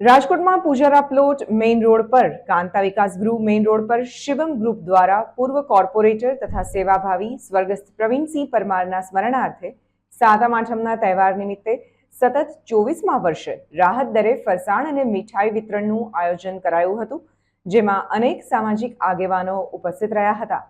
રાજકોટમાં Pujara plot main road પર, કાંતા વિકાસ ગૃહ મેઇન રોડ પર, શિવમ ગ્રુપ દ્વારા પૂર્વ કોર્પોરેટર તથા સેવાભાવી સ્વર્ગસ્થ પ્રવીણસિંહ પરમારના સ્મરણાર્થે સાતમ આઠમના તહેવાર નિમિત્તે સતત ચોવીસમા વર્ષે રાહત દરે ફરસાણ અને મીઠાઈ વિતરણનું આયોજન કરાયું હતું, જેમાં અનેક સામાજિક આગેવાનો ઉપસ્થિત રહ્યા હતા.